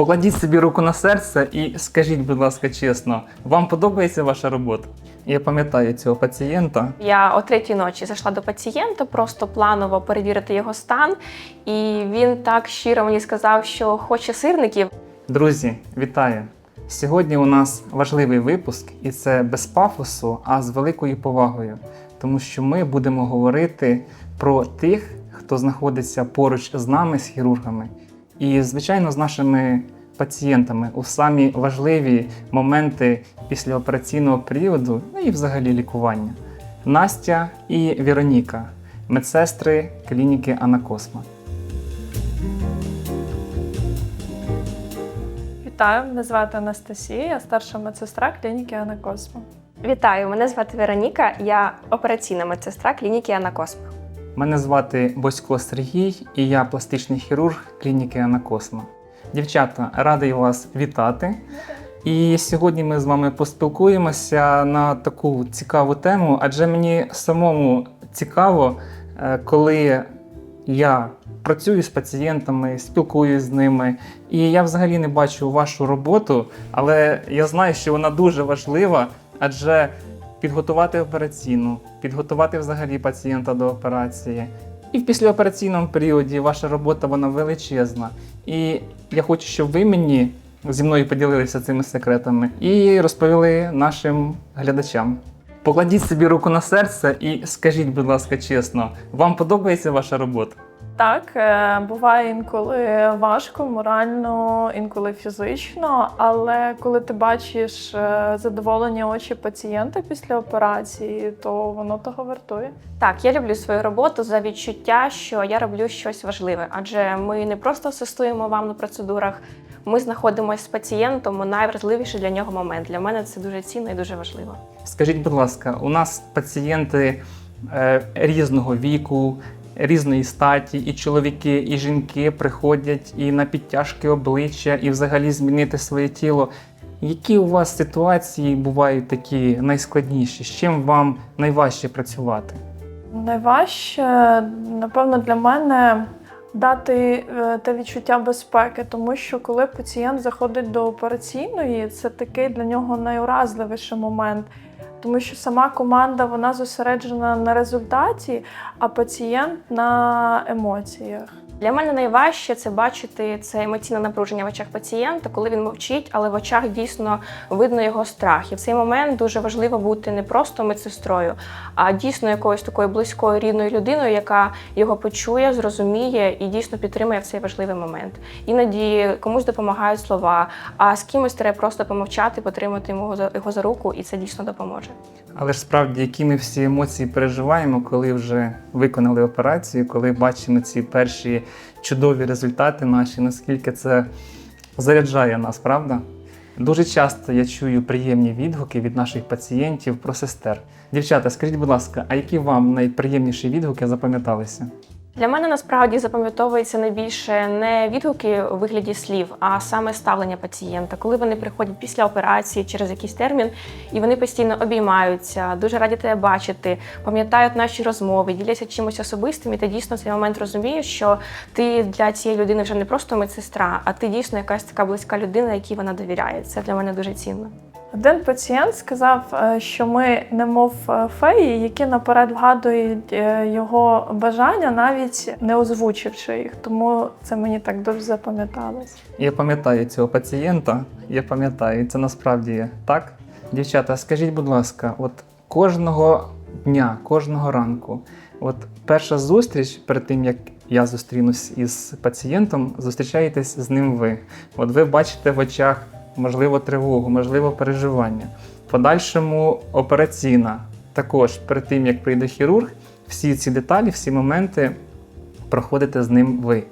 Покладіть собі руку на серце і скажіть, будь ласка, чесно, вам подобається ваша робота? Я пам'ятаю цього пацієнта. Я о третій ночі зайшла до пацієнта, просто планово перевірити його стан. І він так щиро мені сказав, що хоче сирників. Друзі, вітаю! Сьогодні у нас важливий випуск, і це без пафосу, а з великою повагою, тому що ми будемо говорити про тих, хто знаходиться поруч з нами, з хірургами, і, звичайно, з нашими пацієнтами у самі важливі моменти післяопераційного періоду, ну і взагалі лікування. Настя і Вероніка, медсестри клініки Анакосма. Вітаю, мене звати Анастасія, я старша медсестра клініки Анакосмо. Вітаю, мене звати Вероніка, я операційна медсестра клініки Анакосма. Мене звати Босько Сергій, і я пластичний хірург клініки Анакосма. Дівчата, радий вас вітати. І сьогодні ми з вами поспілкуємося на таку цікаву тему, адже мені самому цікаво, е, коли я працюю з пацієнтами, спілкуюсь з ними, і я взагалі не бачу вашу роботу, але я знаю, що вона дуже важлива, адже підготувати операційну, підготувати взагалі пацієнта до операції. І в післяопераційному періоді ваша робота вона величезна. І я хочу, щоб ви мені зі мною поділилися цими секретами і розповіли нашим глядачам. Покладіть собі руку на серце і скажіть, будь ласка, чесно, вам подобається ваша робота? Так, е, буває інколи важко, морально, інколи фізично, але коли ти бачиш е, задоволені очі пацієнта після операції, то воно того вартує. Так, я люблю свою роботу за відчуття, що я роблю щось важливе, адже ми не просто асистуємо вам на процедурах, ми знаходимося з пацієнтом у найважливіший для нього момент. Для мене це дуже цінно і дуже важливо. Скажіть, будь ласка, у нас пацієнти е, різного віку, різної статі, і чоловіки, і жінки приходять і на підтяжки обличчя, і взагалі змінити своє тіло. Які у вас ситуації бувають такі найскладніші? З чим вам найважче працювати? Найважче, напевно, для мене дати е, те відчуття безпеки, тому що коли пацієнт заходить до операційної, це такий для нього найуразливіший момент. Тому що сама команда вона зосереджена на результаті, а пацієнт на емоціях. Для мене найважче це бачити це емоційне напруження в очах пацієнта, коли він мовчить, але в очах дійсно видно його страх. І в цей момент дуже важливо бути не просто медсестрою, а дійсно якоюсь такою близькою рідною людиною, яка його почує, зрозуміє і дійсно підтримує в цей важливий момент. Іноді комусь допомагають слова, а з кимось треба просто помовчати, потримати його за його за руку, і це дійсно допоможе. Але ж справді, які ми всі емоції переживаємо, коли вже виконали операцію, коли бачимо ці перші чудові результати наші, наскільки це заряджає нас, правда? Дуже часто я чую приємні відгуки від наших пацієнтів про сестер. Дівчата, скажіть, будь ласка, а які вам найприємніші відгуки запам'яталися? Для мене насправді запам'ятовується найбільше не відгуки у вигляді слів, а саме ставлення пацієнта, коли вони приходять після операції через якийсь термін, і вони постійно обіймаються, дуже раді тебе бачити, пам'ятають наші розмови, діляться чимось особистим, і ти дійсно в цей момент розумієш, що ти для цієї людини вже не просто медсестра, а ти дійсно якась така близька людина, якій вона довіряє. Це для мене дуже цінно. Один пацієнт сказав, е, що ми немов е, феї, які наперед вгадують е, його бажання, навіть не озвучивши їх. Тому це мені так дуже запам'яталось. Я пам'ятаю цього пацієнта, я пам'ятаю, це насправді так. Дівчата, скажіть, будь ласка, от кожного дня, кожного ранку, от перша зустріч перед тим, як я зустрінусь із пацієнтом, зустрічаєтесь з ним ви. От ви бачите в очах, можливо, тривогу, можливо, переживання. В подальшому операційна. Також перед тим, як прийде хірург, всі ці деталі, всі моменти проходите з ним ви.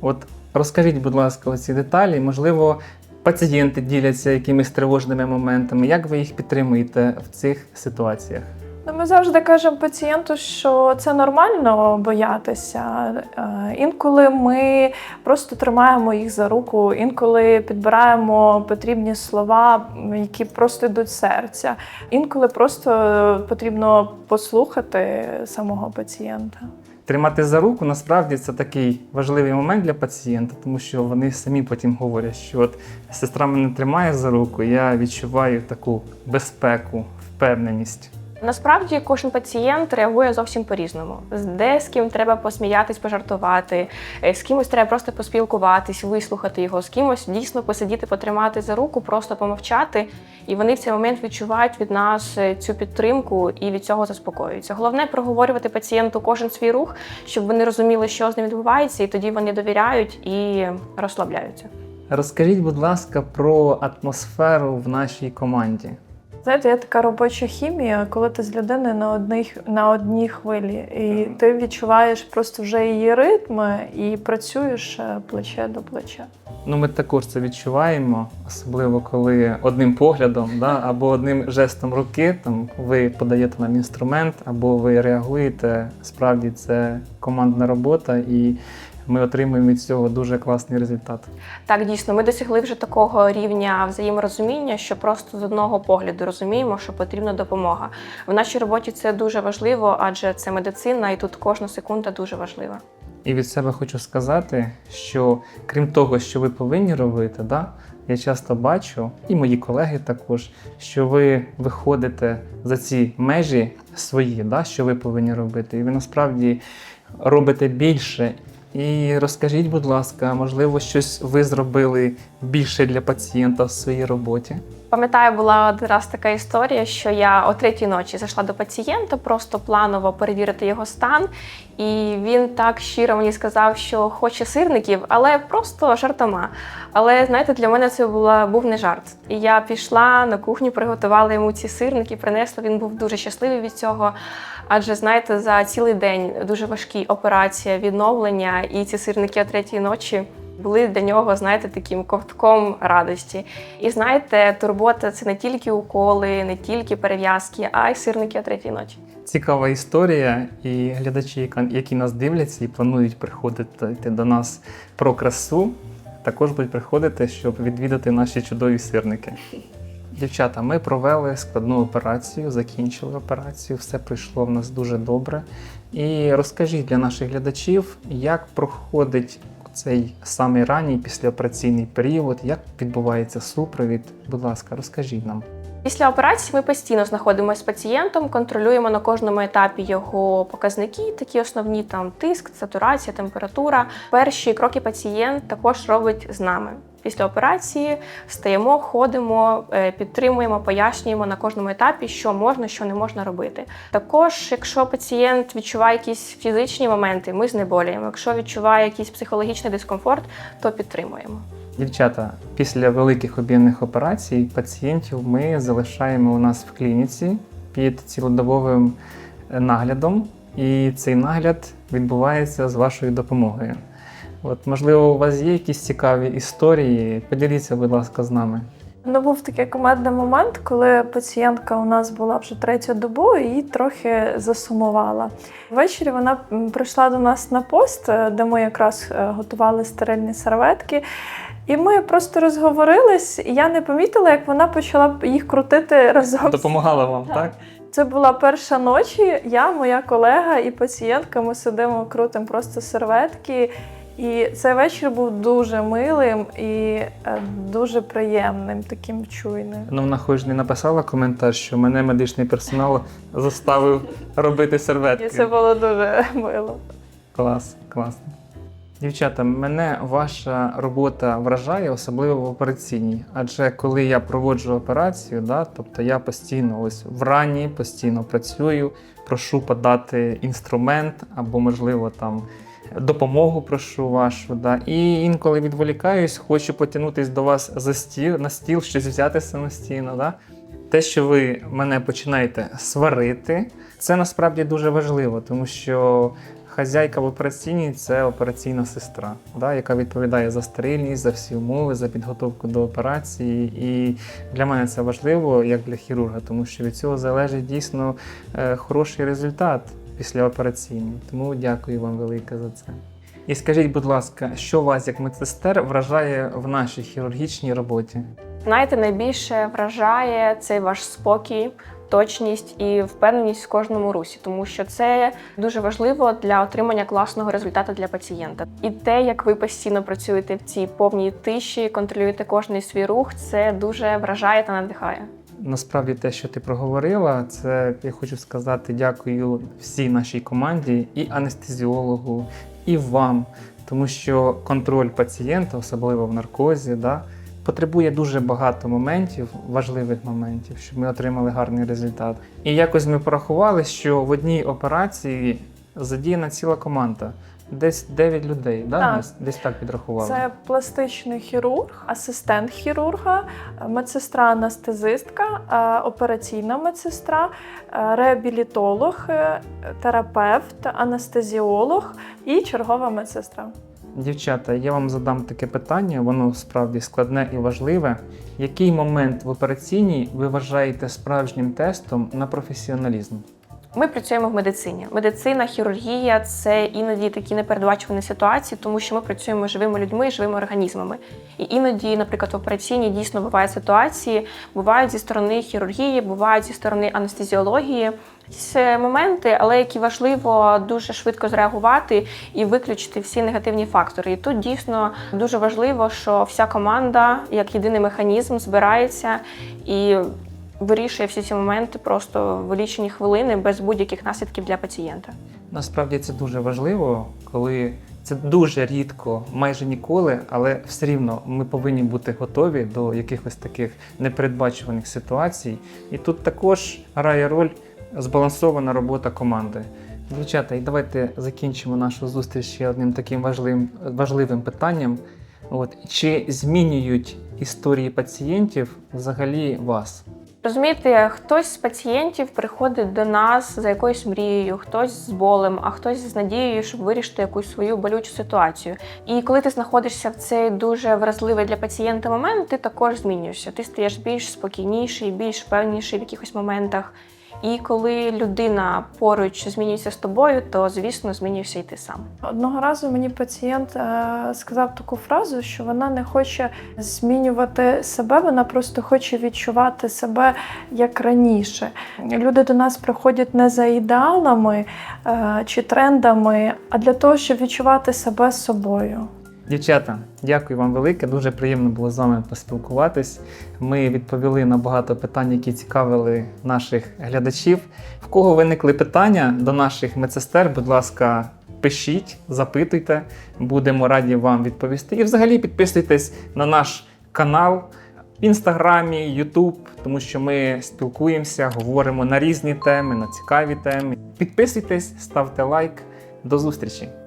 От розкажіть, будь ласка, ці деталі. Можливо, пацієнти діляться якимись тривожними моментами. Як ви їх підтримуєте в цих ситуаціях? Ну, ми завжди кажемо пацієнту, що це нормально боятися. Е, Інколи ми просто тримаємо їх за руку, інколи підбираємо потрібні слова, які просто йдуть серця. Інколи просто потрібно послухати самого пацієнта. Тримати за руку насправді це такий важливий момент для пацієнта, тому що вони самі потім говорять, що от сестра мене тримає за руку, я відчуваю таку безпеку, впевненість. Насправді кожен пацієнт реагує зовсім по-різному. Де з ким треба посміятись, пожартувати, е, з кимось треба просто поспілкуватись, вислухати його, з кимось дійсно посидіти, потримати за руку, просто помовчати. І вони в цей момент відчувають від нас е, цю підтримку і від цього заспокоюються. Головне проговорювати пацієнту кожен свій рух, щоб вони розуміли, що з ним відбувається, і тоді вони довіряють і розслабляються. Розкажіть, будь ласка, про атмосферу в нашій команді. Знаєте, є така робоча хімія, коли ти з людиною на одній, на одній хвилі, і ти відчуваєш просто вже її ритми і працюєш е, плече до плеча. Ну, ми також це відчуваємо, особливо коли одним поглядом да, або одним жестом руки там, ви подаєте нам інструмент, або ви реагуєте. Справді це командна робота, і ми отримуємо від цього дуже класний результат. Так, дійсно, ми досягли вже такого рівня взаєморозуміння, що просто з одного погляду розуміємо, що потрібна допомога. В нашій роботі це дуже важливо, адже це медицина, і тут кожна секунда дуже важлива. І від себе хочу сказати, що крім того, що ви повинні робити, да, я часто бачу, і мої колеги також, що ви виходите за ці межі свої, да, що ви повинні робити, і ви насправді робите більше. І розкажіть, будь ласка, можливо, щось ви зробили більше для пацієнта в своїй роботі? Пам'ятаю, була один раз така історія, що я о третій ночі зайшла до пацієнта, просто планово перевірити його стан. І він так щиро мені сказав, що хоче сирників, але просто жартома. Але знаєте, для мене це була був не жарт. І я пішла на кухню, приготувала йому ці сирники, принесла. Він був дуже щасливий від цього. Адже знаєте, за цілий день дуже важкі операція, відновлення, і ці сирники о третій ночі були для нього, знаєте, таким ковтком радості. І знаєте, турбота це не тільки уколи, не тільки перев'язки, а й сирники о третій ночі. Цікава історія, і глядачі, які нас дивляться і планують приходити до нас про красу, також будуть приходити, щоб відвідати наші чудові сирники. Дівчата, ми провели складну операцію, закінчили операцію, все пройшло в нас дуже добре. І розкажіть для наших глядачів, як проходить цей самий ранній післяопераційний період, як відбувається супровід. Будь ласка, розкажіть нам. Після операції ми постійно знаходимося з пацієнтом, контролюємо на кожному етапі його показники, такі основні там тиск, сатурація, температура. Перші кроки пацієнт також робить з нами. Після операції встаємо, ходимо, е, підтримуємо, пояснюємо на кожному етапі, що можна, що не можна робити. Також, якщо пацієнт відчуває якісь фізичні моменти, ми знеболюємо. Якщо відчуває якийсь психологічний дискомфорт, то підтримуємо. Дівчата, після великих об'ємних операцій пацієнтів ми залишаємо у нас в клініці під цілодобовим е, наглядом, і цей нагляд відбувається з вашою допомогою. От, можливо, у вас є якісь цікаві історії? Поділіться, будь ласка, з нами. Ну, був такий командний момент, коли пацієнтка у нас була вже третю добу і трохи засумувала. Ввечері вона прийшла до нас на пост, е, де ми якраз е, готували стерильні серветки. І ми просто розговорились, і я не помітила, як вона почала їх крутити разом. Допомагала вам, так? Це була перша ночі. Я, моя колега і пацієнтка. Ми сидимо, крутимо просто серветки. І цей вечір був дуже милим і е, дуже приємним, таким чуйним. Ну, вона хоч не написала коментар, що мене медичний персонал заставив робити І це було дуже мило. Клас, класно. Дівчата, мене ваша робота вражає, особливо в операційній. Адже коли я проводжу операцію, да, тобто я постійно ось вранні, постійно працюю, прошу подати інструмент або, можливо, там допомогу прошу вашу. Да, і інколи відволікаюсь, хочу потягнутися до вас за стіл, на стіл, щось взяти самостійно. Да. Те, що ви мене починаєте сварити, це насправді дуже важливо, тому що хазяйка в операційній це операційна сестра, да, яка відповідає за стерильність, за всі умови, за підготовку до операції. І для мене це важливо як для хірурга, тому що від цього залежить дійсно е, хороший результат післяопераційний. Тому дякую вам велике за це. І скажіть, будь ласка, що вас як медсестер вражає в нашій хірургічній роботі? Знаєте, найбільше вражає цей ваш спокій, точність і впевненість в кожному русі, тому що це дуже важливо для отримання класного результату для пацієнта. І те, як ви постійно працюєте в цій повній тиші, контролюєте кожний свій рух, це дуже вражає та надихає. Насправді те, що ти проговорила, це я хочу сказати дякую всій нашій команді, і анестезіологу, і вам, тому що контроль пацієнта, особливо в наркозі, да, потребує дуже багато моментів, важливих моментів, щоб ми отримали гарний результат. І якось ми порахували, що в одній операції задіяна ціла команда. Десь 9 людей, да? Так. Десь так підрахували. Це пластичний хірург, асистент хірурга, медсестра-анестезистка, е, операційна медсестра, е, реабілітолог, е, терапевт, анестезіолог і чергова медсестра. Дівчата, я вам задам таке питання, воно справді складне і важливе. Який момент в операційній ви вважаєте справжнім тестом на професіоналізм? Ми працюємо в медицині. Медицина, хірургія це іноді такі непередбачувані ситуації, тому що ми працюємо живими людьми, живими організмами. І іноді, наприклад, в операційній дійсно бувають ситуації, бувають зі сторони хірургії, бувають зі сторони анестезіології. Якісь е, моменти, але які важливо дуже швидко зреагувати і виключити всі негативні фактори. І тут дійсно дуже важливо, що вся команда, як єдиний механізм, збирається і вирішує всі ці моменти просто в лічені хвилини без будь-яких наслідків для пацієнта. Насправді це дуже важливо, коли це дуже рідко, майже ніколи, але все рівно ми повинні бути готові до якихось таких непередбачуваних ситуацій. І тут також грає роль збалансована робота команди. Дівчата, і давайте закінчимо нашу зустріч ще одним таким важливим, важливим питанням. От, чи змінюють історії пацієнтів взагалі вас? Розумієте, хтось з пацієнтів приходить до нас за якоюсь мрією, хтось з болем, а хтось з надією, щоб вирішити якусь свою болючу ситуацію. І коли ти знаходишся в цей дуже вразливий для пацієнта момент, ти також змінюєшся. Ти стаєш більш спокійніший, більш впевненіший в якихось моментах. І коли людина поруч змінюється з тобою, то звісно змінюєшся і ти сам. Одного разу мені пацієнт е, сказав таку фразу, що вона не хоче змінювати себе, вона просто хоче відчувати себе як раніше. Люди до нас приходять не за ідеалами е, чи трендами, а для того, щоб відчувати себе собою. Дівчата, дякую вам велике. Дуже приємно було з вами поспілкуватись. Ми відповіли на багато питань, які цікавили наших глядачів. В кого виникли питання до наших медсестер, будь ласка, пишіть, запитуйте, будемо раді вам відповісти. І взагалі підписуйтесь на наш канал в інстаграмі, Ютуб, тому що ми спілкуємося, говоримо на різні теми, на цікаві теми. Підписуйтесь, ставте лайк. До зустрічі!